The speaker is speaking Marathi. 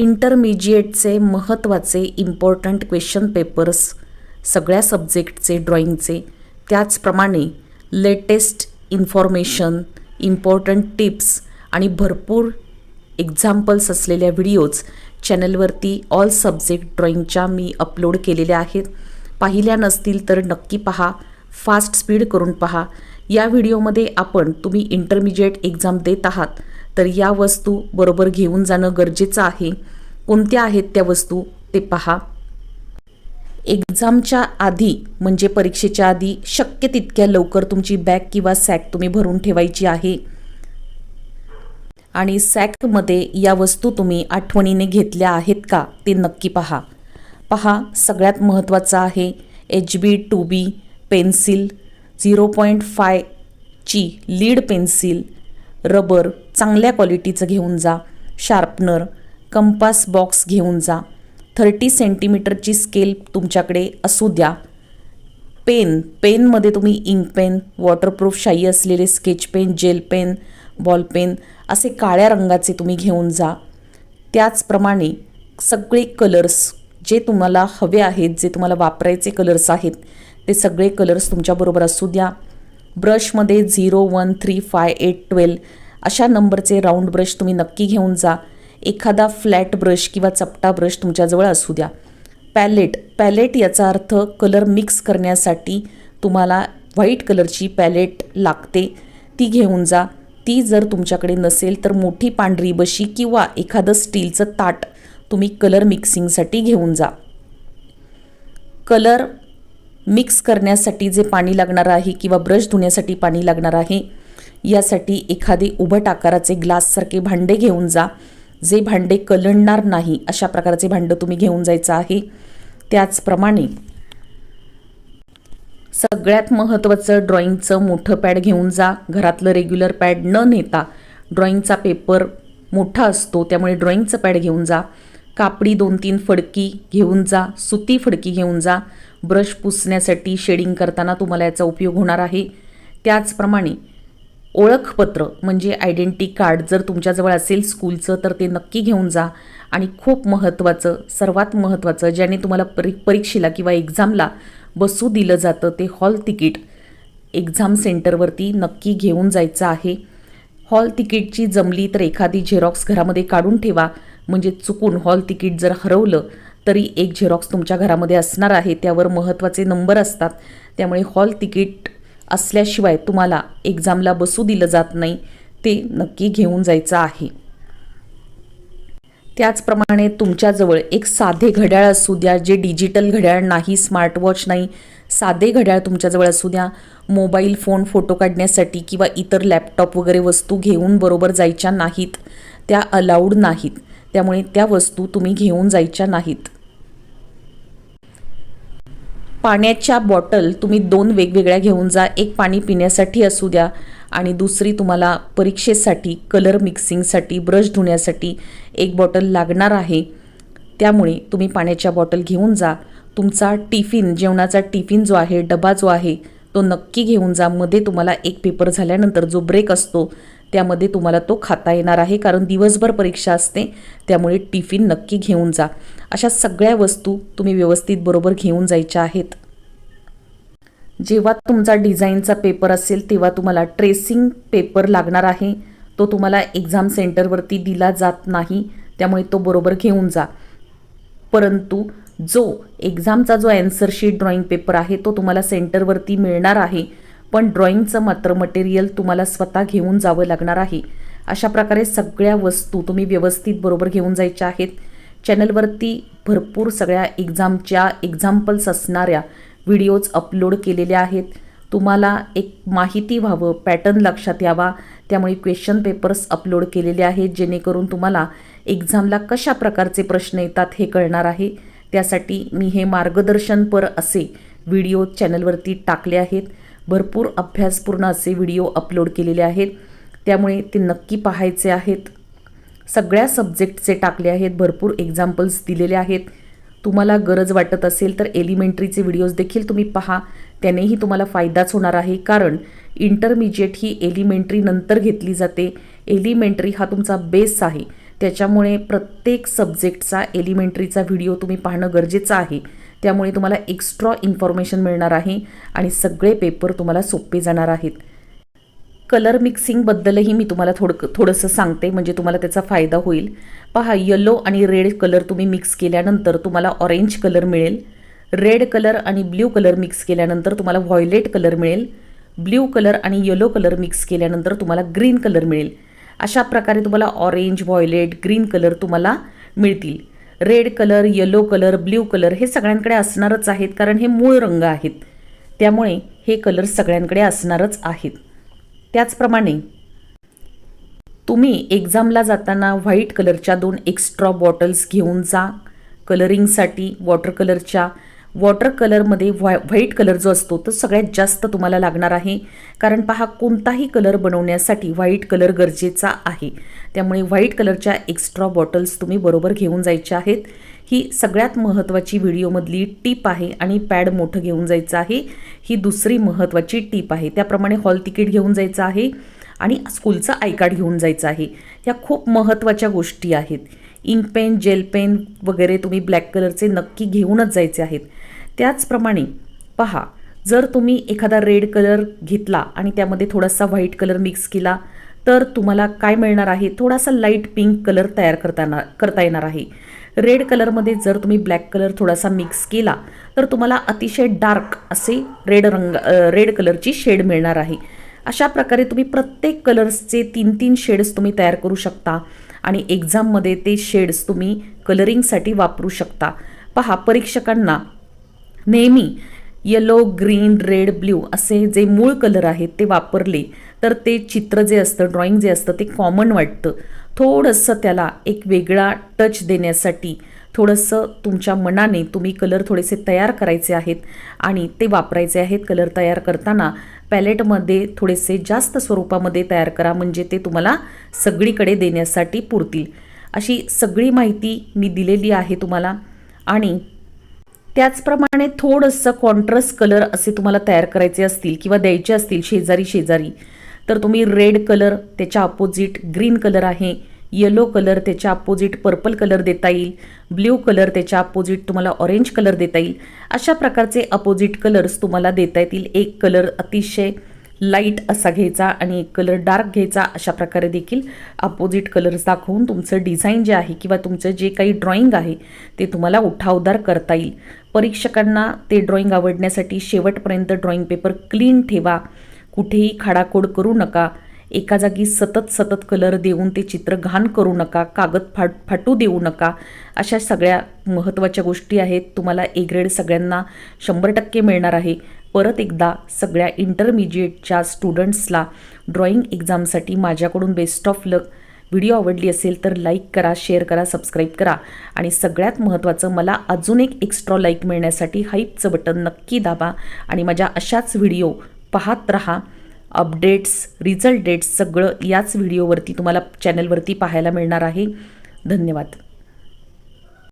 इंटरमिजिएटचे महत्त्वाचे इम्पॉर्टंट क्वेश्चन पेपर्स सगळ्या सब्जेक्टचे ड्रॉइंगचे त्याचप्रमाणे लेटेस्ट इन्फॉर्मेशन इम्पॉर्टंट टिप्स आणि भरपूर एक्झाम्पल्स असलेल्या व्हिडिओज चॅनलवरती ऑल सब्जेक्ट ड्रॉइंगच्या मी अपलोड केलेल्या आहेत. पाहिल्या नसतील तर नक्की पहा. फास्ट स्पीड करून पहा. या व्हिडिओमध्ये आपण तुम्ही इंटरमिजिएट एक्झाम देत आहात तर या वस्तू बरोबर घेऊन जाणं गरजेचं आहे. कोणत्या आहेत त्या वस्तू ते पहा. एक्झामच्या आधी म्हणजे परीक्षेच्या आधी शक्य तितक्या लवकर तुमची बॅग किंवा सॅक तुम्ही भरून ठेवायची आहे. आणि सॅकमध्ये या वस्तू तुम्ही आठवणीने घेतल्या आहेत का ते नक्की पहा. पहा सगळ्यात महत्त्वाचं आहे H B two B pencil zero point फायची lead pencil rubber चांगल्या क्वालिटीचं घेऊन जा. शार्पनर कंपास बॉक्स घेऊन जा. थर्टी सेंटीमीटरची स्केल तुमच्याकडे असू द्या. पेन पेनमध्ये तुम्ही इंक पेन वॉटरप्रूफ शाई असलेले sketch pen gel pen ball pen असे काळ्या रंगाचे तुम्ही घेऊन जा. त्याचप्रमाणे सगळे कलर्स जे तुम्हाला हवे आहेत जे तुम्हाला वापरायचे कलर्स आहेत ते सगळे कलर्स तुमच्याबरोबर असू द्या. ब्रशमध्ये zero one three five eight twelve अशा नंबरचे राऊंड ब्रश तुम्ही नक्की घेऊन जा. एखादा फ्लॅट ब्रश किंवा चपटा ब्रश तुमच्याजवळ असू द्या. पॅलेट पॅलेट याचा अर्थ कलर मिक्स करण्यासाठी तुम्हाला व्हाईट कलरची पॅलेट लागते. ती घेऊन जा. ती जर तुमच्याकडे नसेल तर मोठी पांढरी बशी किंवा एखादं स्टीलचं ताट तुम्ही कलर मिक्सिंगसाठी घेऊन जा. कलर मिक्स करण्यासाठी जे पाणी लागणार आहे किंवा ब्रश धुण्यासाठी पाणी लागणार आहे यासाठी एखादे उभट आकाराचे ग्लाससारखे भांडे घेऊन जा. जे भांडे कलंडणार नाही अशा प्रकारचे भांडं तुम्ही घेऊन जायचं आहे. त्याचप्रमाणे सगळ्यात महत्त्वाचं ड्रॉइंगचं मोठं पॅड घेऊन जा. घरातलं रेग्युलर पॅड न नेता ड्रॉइंगचा पेपर मोठा असतो त्यामुळे ड्रॉइंगचं पॅड घेऊन जा. कापडी दोन तीन फडकी घेऊन जा सुती फडकी घेऊन जा. ब्रश पुसण्यासाठी शेडिंग करताना तुम्हाला याचा उपयोग होणार आहे. त्याचप्रमाणे ओळखपत्र म्हणजे आयडेंटिटी कार्ड जर तुमच्याजवळ असेल स्कूलचं तर ते नक्की घेऊन जा. आणि खूप महत्त्वाचं सर्वात महत्त्वाचं ज्याने तुम्हाला परी परीक्षेला किंवा एक्झामला बसू दिलं जातं ते हॉल तिकीट. एक्झाम सेंटरवरती नक्की घेऊन जायचं आहे. हॉल तिकीटची जमली तर एखादी झेरॉक्स घरामध्ये काढून ठेवा. म्हणजे चुकून हॉल तिकीट जर हरवलं तरी एक झेरॉक्स तुमच्या घरामध्ये असणार आहे त्यावर महत्त्वाचे नंबर असतात. त्यामुळे हॉल तिकीट असल्याशिवाय तुम्हाला एक्झामला बसू दिलं जात नाही ते नक्की घेऊन जायचं आहे. त्याचप्रमाणे तुमच्याजवळ एक साधे घड्याळ असू द्या जे डिजिटल घड्याळ नाही स्मार्टवॉच नाही साधे घड्याळ तुमच्याजवळ असू द्या मोबाईल फोन फोटो काढण्यासाठी किंवा इतर लॅपटॉप वगैरे वस्तू घेऊन बरोबर जायच्या नाहीत त्या अलाउड नाहीत. त्यामुळे त्या वस्तू तुम्ही घेऊन जायच्या नाहीत. पाण्याच्या बॉटल तुम्ही दोन वेगवेगळ्या घेऊन जा. एक पाणी पिण्यासाठी असू द्या आणि दुसरी तुम्हाला परीक्षेसाठी कलर मिक्सिंगसाठी ब्रश धुण्यासाठी एक बॉटल लागणार आहे. त्यामुळे तुम्ही पाण्याच्या बॉटल घेऊन जा. तुमचा टिफिन जेवणाचा टिफिन जो आहे डबा जो आहे तो नक्की घेऊन जा. मध्ये तुम्हाला एक पेपर झाल्यानंतर जो ब्रेक असतो त्यामध्ये तुम्हाला तो खाता येणार आहे कारण दिवसभर परीक्षा असते त्यामुळे टिफिन नक्की घेऊन जा. अशा सगळ्या वस्तू तुम्ही व्यवस्थित बरोबर घेऊन जायच्या आहेत. जेव्हा तुमचा डिझाईनचा पेपर असेल तेव्हा तुम्हाला ट्रेसिंग पेपर लागणार आहे. तो तुम्हाला एक्झाम सेंटरवरती दिला जात नाही त्यामुळे तो बरोबर घेऊन जा. परंतु जो एक्झामचा जो अँसरशीट ड्रॉईंग ड्रॉइंग पेपर आहे तो तुम्हाला सेंटरवरती मिळणार आहे. पण ड्रॉइंगचं मात्र मटेरियल तुम्हाला स्वतः घेऊन जावं लागणार आहे. अशा प्रकारे सगळ्या वस्तू तुम्ही व्यवस्थित बरोबर घेऊन जायच्या आहेत. चॅनलवरती भरपूर सगळ्या एक्झामच्या एक्झाम्पल्स असणाऱ्या व्हिडिओज अपलोड केलेल्या आहेत. तुम्हाला एक माहिती व्हावं पॅटर्न लक्षात यावा. त्यामुळे क्वेश्चन पेपर्स अपलोड केलेले आहेत जेणेकरून तुम्हाला एक्झामला कशा प्रकारचे प्रश्न येतात हे कळणार आहे. त्यासाठी मी हे मार्गदर्शनपर असे व्हिडिओ चॅनलवरती टाकले आहेत. भरपूर अभ्यासपूर्ण असे व्हिडिओ अपलोड केलेले आहेत. त्यामुळे ते नक्की पाहायचे आहेत. सगळ्या सब्जेक्टचे टाकले आहेत. भरपूर एक्झाम्पल्स दिलेले आहेत. तुम्हाला गरज वाटत असेल तर एलिमेंटरीचे व्हिडिओज देखील तुम्ही पहा. त्यानेही तुम्हाला फायदाच होणार आहे. कारण इंटरमिजिएट ही एलिमेंटरी नंतर घेतली जाते. एलिमेंटरी हा तुमचा बेस आहे. त्याच्यामुळे प्रत्येक सब्जेक्टचा एलिमेंटरीचा व्हिडिओ तुम्ही पाहणं गरजेचं आहे. त्यामुळे तुम्हाला एक्स्ट्रा इन्फॉर्मेशन मिळणार आहे आणि सगळे पेपर तुम्हाला सोपे जाणार आहेत. कलर मिक्सिंगबद्दलही मी तुम्हाला थोडं थोडंसं सांगते म्हणजे तुम्हाला त्याचा फायदा होईल. पहा येलो आणि रेड कलर तुम्ही मिक्स केल्यानंतर तुम्हाला ऑरेंज कलर मिळेल. रेड कलर आणि ब्ल्यू कलर मिक्स केल्यानंतर तुम्हाला व्हॉयलेट कलर मिळेल. ब्ल्यू कलर आणि येलो कलर मिक्स केल्यानंतर तुम्हाला ग्रीन कलर मिळेल. अशा प्रकारे तुम्हाला ऑरेंज व्हॉयलेट ग्रीन कलर तुम्हाला मिळतील. Red colour yellow colour blue colour हे सगळ्यांकडे असणारच आहेत कारण हे मूळ रंग आहेत. त्यामुळे हे कलर सगळ्यांकडे असणारच आहेत. त्याचप्रमाणे तुम्ही एक्झामला जाताना व्हाईट कलरच्या दोन एक्स्ट्रा बॉटल्स घेऊन जा. कलरिंगसाठी वॉटर कलरच्या वॉटर कलरमध्ये व्हाय व्हाईट कलर जो असतो तो सगळ्यात जास्त तुम्हाला लागणार आहे. कारण पहा कोणताही कलर बनवण्यासाठी व्हाईट कलर गरजेचा आहे. त्यामुळे व्हाईट कलरच्या एक्स्ट्रा बॉटल्स तुम्ही बरोबर घेऊन जायच्या आहेत. ही सगळ्यात महत्त्वाची व्हिडिओमधली टीप आहे आणि पॅड मोठं घेऊन जायचं आहे. ही दुसरी महत्त्वाची टीप आहे. त्याप्रमाणे हॉल तिकीट घेऊन जायचं आहे आणि स्कूलचं आय कार्ड घेऊन जायचं आहे. ह्या खूप महत्त्वाच्या गोष्टी आहेत. इंक पेन जेल पेन वगैरे तुम्ही ब्लॅक कलरचे नक्की घेऊनच जायचे आहेत. त्याचप्रमाणे पहा जर तुम्ही एखादा रेड कलर घेतला आणि त्यामध्ये थोडासा व्हाईट कलर मिक्स केला तर तुम्हाला काय मिळणार आहे? थोडासा लाइट पिंक कलर तयार करताना करता येणार आहे. रेड कलरमध्ये जर तुम्ही ब्लॅक कलर थोडासा मिक्स केला तर तुम्हाला अतिशय डार्क असे रेड रंग रेड कलरची शेड मिळणार आहे. अशा प्रकारे तुम्ही प्रत्येक कलर्सचे तीन तीन शेड्स तुम्ही तयार करू शकता आणि एक्झाममध्ये ते शेड्स तुम्ही कलरिंगसाठी वापरू शकता. पहा परीक्षकांना नेहमी येलो ग्रीन रेड ब्ल्यू असे जे मूळ कलर आहेत ते वापरले तर ते चित्र जे असतं ड्रॉइंग जे असतं ते कॉमन वाटतं. थोडंसं त्याला एक वेगळा टच देण्यासाठी थोडंसं तुमच्या मनाने तुम्ही कलर थोडेसे तयार करायचे आहेत आणि ते वापरायचे आहेत कलर तयार करताना पॅलेटमध्ये थोडेसे जास्त स्वरूपामध्ये तयार करा म्हणजे ते तुम्हाला सगळीकडे देण्यासाठी पुरतील. अशी सगळी माहिती मी दिलेली आहे तुम्हाला आणि त्याचप्रमाणे थोडंसं कॉन्ट्रास्ट कलर असे तुम्हाला तयार करायचे असतील किंवा द्यायचे असतील शेजारी शेजारी तर तुम्ही रेड कलर त्याच्या अपोजिट ग्रीन कलर आहे येलो कलर त्याच्या अपोजिट पर्पल कलर देता येईल ब्ल्यू कलर त्याच्या अपोजिट तुम्हाला ऑरेंज कलर देता येईल. अशा प्रकारचे अपोजिट कलर्स तुम्हाला देता येतील. एक कलर अतिशय लाइट असा घ्यायचा आणि एक कलर डार्क घ्यायचा अशा प्रकारे देखील अपोजिट कलर्स दाखवून तुमचं डिझाईन जे आहे किंवा तुमचं जे काही ड्रॉइंग आहे ते तुम्हाला उठावदार करता येईल. परीक्षकांना ते ड्रॉइंग आवडण्यासाठी शेवटपर्यंत ड्रॉइंग पेपर क्लीन ठेवा. कुठेही खाडाखोड करू नका. एका जागी सतत सतत कलर देऊन ते चित्र घाण करू नका. कागद फाट फाटू देऊ नका. अशा सगळ्या महत्त्वाच्या गोष्टी आहेत. तुम्हाला ए ग्रेड सगळ्यांना शंभर टक्के मिळणार आहे. परत एकदा सगळ्या इंटरमिजिएटच्या स्टुडंट्सला ड्रॉइंग एक्झामसाठी माझ्याकडून बेस्ट ऑफ लक व्हिडिओ आवडली असेल तर लाईक करा शेअर करा सबस्क्राईब करा. आणि सगळ्यात महत्त्वाचं मला अजून एक एक्स्ट्रा लाईक मिळण्यासाठी हाईपचं बटन नक्की दाबा आणि माझ्या अशाच व्हिडिओ पाहत रहा. अपडेट्स रिझल्ट डेट्स सगळं याच व्हिडिओवरती तुम्हाला चॅनलवरती पाहायला मिळणार आहे. धन्यवाद.